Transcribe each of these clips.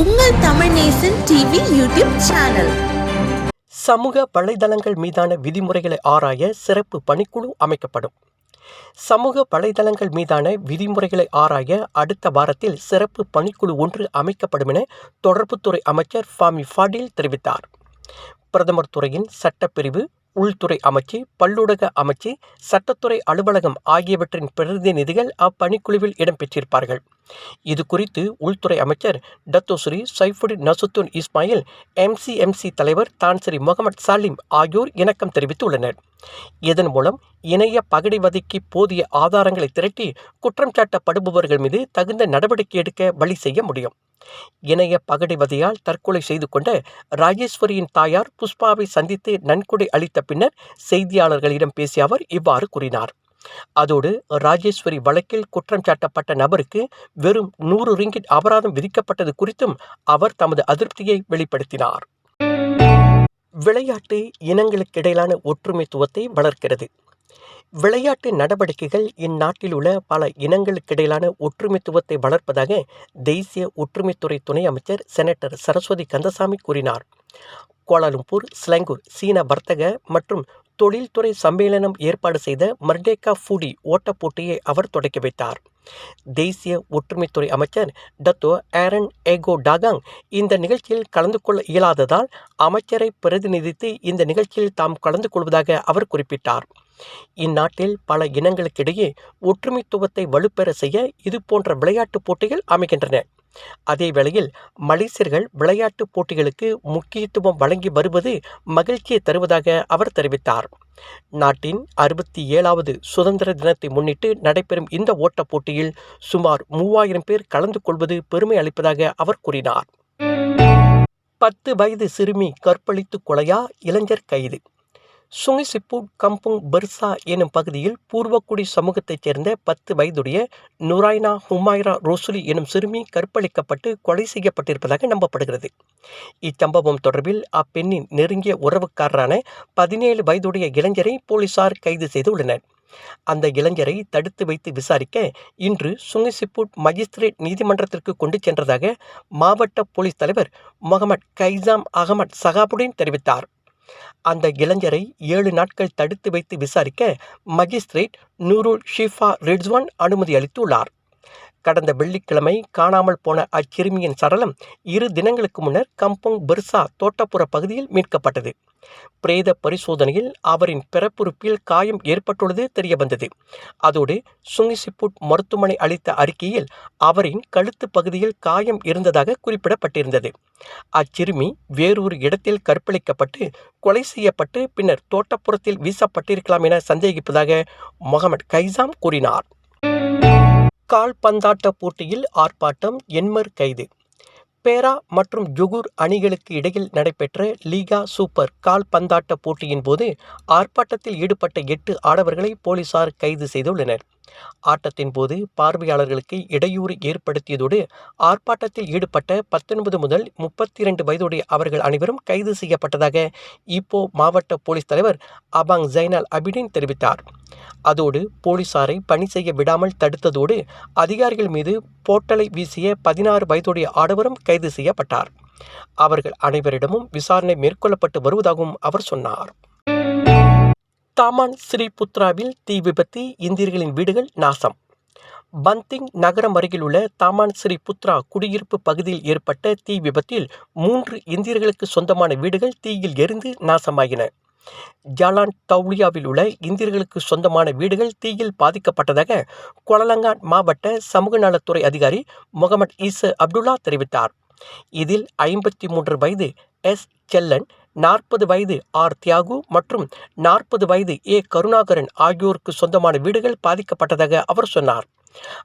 உங்கள் Tamil Nesan TV YouTube channel. சமூக வலைதளங்கள் மீதான விதிமுறைகளை ஆராய சிறப்பு பணிக்குழு அமைக்கப்படும். சமூக வலைதளங்கள் மீதான விதிமுறைகளை ஆராய அடுத்த வாரத்தில் சிறப்பு பணிக்குழு ஒன்று அமைக்கப்படும் என தொடர்புத்துறை அமைச்சர் ஃபாமி ஃபாடில் தெரிவித்தார். பிரதமர் துறையின் சட்டப்பிரிவு உள்துறை அமைச்சு பல்லூடக அமைச்சு சட்டத்துறை அலுவலகம் ஆகியவற்றின் பிரதிநிதிகள் அப்பணிக்குழுவில் இடம்பெற்றிருப்பார்கள் இது குறித்து உள்துறை அமைச்சர் Datuk Seri Saifuddin Nasution Ismail MCMC தலைவர் தான்சிரி முகமது சாலிம் ஆகியோர் இணக்கம் தெரிவித்துள்ளனர். இதன் மூலம் இணைய பகடிவதைக்கு போதிய ஆதாரங்களை திரட்டி குற்றம் சாட்டப்படுபவர்கள் மீது தகுந்த நடவடிக்கை எடுக்க வழி செய்ய முடியும். இணைய பகடைவதையால் தற்கொலை செய்து கொண்ட ராஜேஸ்வரியின் தாயார் புஷ்பாவை சந்தித்து நன்கொடை அளித்த பின்னர் செய்தியாளர்களிடம் பேசிய அவர் இவ்வாறு கூறினார். அதோடு ராஜேஸ்வரி வழக்கில் குற்றம் சாட்டப்பட்ட நபருக்கு வெறும் நூறு ரிங்கிட் அபராதம் விதிக்கப்பட்டது குறித்தும் அவர் தமது அதிருப்தியை வெளிப்படுத்தினார். விளையாட்டு இனங்களுக்கிடையிலான ஒற்றுமைத்துவத்தை வளர்க்கிறது. விளையாட்டு நடவடிக்கைகள் இந்நாட்டில் உள்ள பல இனங்களுக்கிடையிலான ஒற்றுமைத்துவத்தை வளர்ப்பதாக தேசிய ஒற்றுமைத்துறை துணை அமைச்சர் செனட்டர் சரஸ்வதி கந்தசாமி கூறினார். கோலாலும்பூர் ஸ்லங்கூர் சீன வர்த்தக மற்றும் தொழில்துறை சம்மேளனம் ஏற்பாடு செய்த மர்டேகா ஃபூடி ஓட்டப் போட்டியை அவர் தொடக்கி வைத்தார். தேசிய ஒற்றுமைத்துறை அமைச்சர் டத்தோ ஆரன் ஏகோ டாகாங் இந்த நிகழ்ச்சியில் கலந்து கொள்ள இயலாததால் அமைச்சரை பிரதிநிதித்து இந்த நிகழ்ச்சியில் தாம் கலந்து கொள்வதாக அவர் குறிப்பிட்டார். இந்நாட்டில் பல இனங்களுக்கிடையே ஒற்றுமைத்துவத்தை வலுப்பெற செய்ய இது போன்ற விளையாட்டுப் போட்டிகள் அமைகின்றன. அதே வேளையில் மலேசியர்கள் விளையாட்டுப் போட்டிகளுக்கு முக்கியத்துவம் வழங்கி வருவது மகிழ்ச்சியை தருவதாக அவர் தெரிவித்தார். நாட்டின் அறுபத்தி ஏழாவது சுதந்திர தினத்தை முன்னிட்டு நடைபெறும் இந்த ஓட்டப் போட்டியில் சுமார் மூவாயிரம் பேர் கலந்து கொள்வது பெருமை அளிப்பதாக அவர் கூறினார். பத்து வயது சிறுமி கற்பழித்து கொலையா? இளைஞர் கைது. சுங்கிசிப்பூட் கம்புங் பெர்சா எனும் பகுதியில் பூர்வக்குடி சமூகத்தைச் சேர்ந்த பத்து வயதுடைய நுராய்னா ஹுமாய்ரா ரோசுலி எனும் சிறுமி கற்பழிக்கப்பட்டு கொலை செய்யப்பட்டிருப்பதாக நம்பப்படுகிறது. இச்சம்பவம் தொடர்பில் அப்பெண்ணின் நெருங்கிய உறவுக்காரரான பதினேழு வயதுடைய இளைஞரை போலீசார் கைது செய்துள்ளனர். அந்த இளைஞரை தடுத்து வைத்து விசாரிக்க இன்று சுங்கிசிப்பூட் மஜிஸ்திரேட் நீதிமன்றத்திற்கு கொண்டு சென்றதாக மாவட்ட போலீஸ் தலைவர் முகமது கைசாம் அகமது சகாபுடீன் தெரிவித்தார். அந்த இளைஞரை ஏழு நாட்கள் தடுத்து வைத்து விசாரிக்க மஜிஸ்திரேட் நூருல் ஷிஃபா ரிட்வான் அனுமதி அளித்துள்ளார். கடந்த வெள்ளிக்கிழமை காணாமல் போன அச்சிறுமியின் சடலம் இரு தினங்களுக்கு முன்னர் கம்பங் பெர்சா தோட்டப்புற பகுதியில் மீட்கப்பட்டது. பிரேத பரிசோதனையில் அவரின் பிறப்புறுப்பில் காயம் ஏற்பட்டுள்ளது தெரியவந்தது. அதோடு சுங்கிசிப்புட் மருத்துவமனை அளித்த அறிக்கையில் அவரின் கழுத்து பகுதியில் காயம் இருந்ததாக குறிப்பிடப்பட்டிருந்தது. அச்சிறுமி வேறொரு இடத்தில் கற்பழிக்கப்பட்டு கொலை செய்யப்பட்டு பின்னர் தோட்டப்புறத்தில் வீசப்பட்டிருக்கலாம் என சந்தேகிப்பதாக முகமது கைசாம் கூறினார். கால்பந்தாட்ட போட்டியில் ஆர்ப்பாட்டம் என்மர் கைது. பேரா மற்றும் ஜுகூர் அணிகளுக்கு இடையில் நடைபெற்ற லீகா சூப்பர் கால்பந்தாட்ட போட்டியின் போது ஆர்ப்பாட்டத்தில் ஈடுபட்ட எட்டு ஆடவர்களை போலீசார் கைது செய்துள்ளனர். ஆட்டத்தின் போது பார்வையாளர்களுக்கு இடையூறு ஏற்படுத்தியதோடு ஆர்ப்பாட்டத்தில் ஈடுபட்ட பத்தொன்பது முதல் முப்பத்தி இரண்டு வயதுடைய அவர்கள் அனைவரும் கைது செய்யப்பட்டதாக இப்போ மாவட்ட போலீஸ் தலைவர் அபாங் ஜைனால் அபிடின் தெரிவித்தார். அதோடு போலீசாரை பணி செய்ய விடாமல் தடுத்ததோடு அதிகாரிகள் மீது போட்டலை வீசிய பதினாறு வயதுடைய ஆடவரும் கைது செய்யப்பட்டார். அவர்கள் அனைவரிடமும் விசாரணை மேற்கொள்ளப்பட்டு வருவதாகவும் அவர் சொன்னார். தாமான் ஸ்ரீபுத்ராவில் தீ விபத்து இந்தியர்களின் வீடுகள் நாசம். பந்திங் நகரம் அருகில் உள்ள தாமான் ஸ்ரீ புத்ரா குடியிருப்பு பகுதியில் ஏற்பட்ட தீ விபத்தில் மூன்று இந்தியர்களுக்கு சொந்தமான வீடுகள் தீயில் எரிந்து நாசமாகின ஜாலான் தௌலியாவில் உள்ள இந்தியர்களுக்கு சொந்தமான வீடுகள் தீயில் பாதிக்கப்பட்டதாக கொலலங்கான் மாவட்ட சமூக நலத்துறை அதிகாரி முகமது ஈச அப்துல்லா தெரிவித்தார். இதில் ஐம்பத்தி மூன்று வயது எஸ். செல்லன் நாற்பது வயது ஆர். தியாகு மற்றும் நாற்பது வயது ஏ. கருணாகரன் ஆகியோருக்கு சொந்தமான வீடுகள் பாதிக்கப்பட்டதாக அவர் சொன்னார்.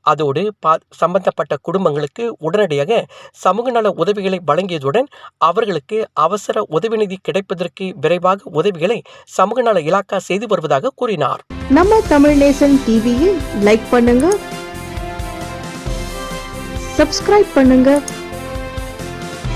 அதோடு பா சம்பந்தப்பட்ட குடும்பங்களுக்கு உடனடியாக சமூக நல உதவிகளை வழங்கியதுடன் அவர்களுக்கு அவசர உதவி நிதி கிடைப்பதற்கு விரைவாக உதவிகளை சமூக நல இலாக்கா செய்து வருவதாக கூறினார். நம்ம தமிழ் நேசன் டிவியில் லைக் பண்ணுங்க சப்ஸ்கிரைப் பண்ணுங்க.